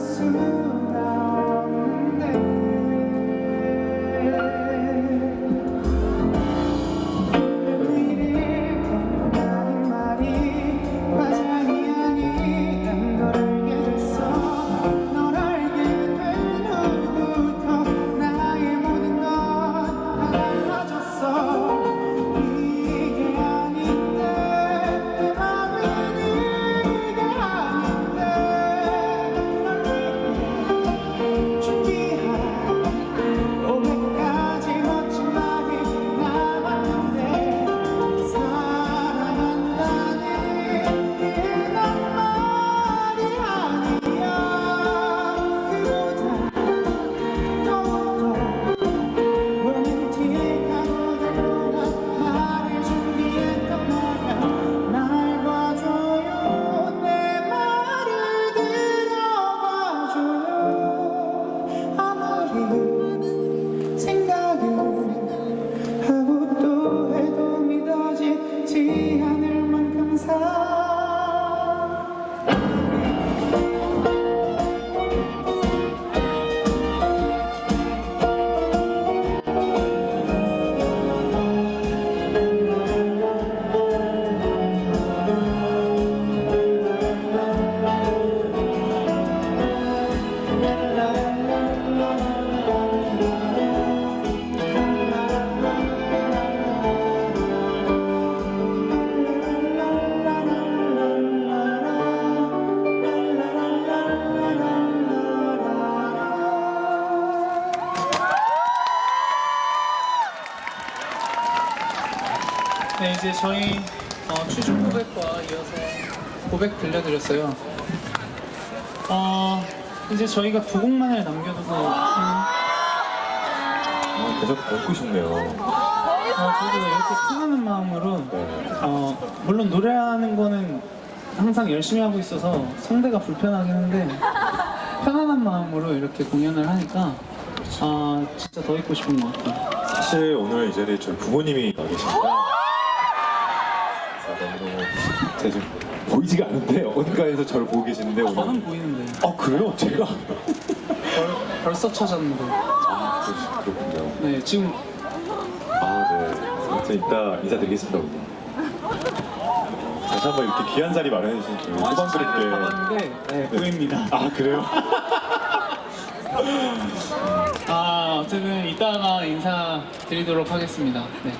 soon. 네, 이제 저희 어, 취중 고백과 이어서 고백 들려드렸어요. 어, 이제 저희가 두 곡만을 남겨두고 음, 아, 계속 듣고 싶네요. 어, 저희도 이렇게 편안한 마음으로 네. 어, 물론 노래하는 거는 항상 열심히 하고 있어서 성대가 불편하긴 한데 편안한 마음으로 이렇게 공연을 하니까 아 진짜 더 있고 싶은 것 같아요. 사실 오늘 이 자리에 저희 부모님이 와 계십니다. 너무너무 제가 지금 보이지가 않은데 어딘가에서 저를 보고 계시는데 오늘 저는 보이는데 아 그래요? 제가 벌, 벌써 찾았는데 아 그렇- 그렇군요. 네 지금 아네 아무튼 이따 인사드리겠습니다 오늘. 다시 한번 이렇게 귀한 자리 마련해 주신 후반그룹께 봤는데 네, 보입니다. 아 그래요? 아 어쨌든 이따가 인사 드리도록 하겠습니다. 네.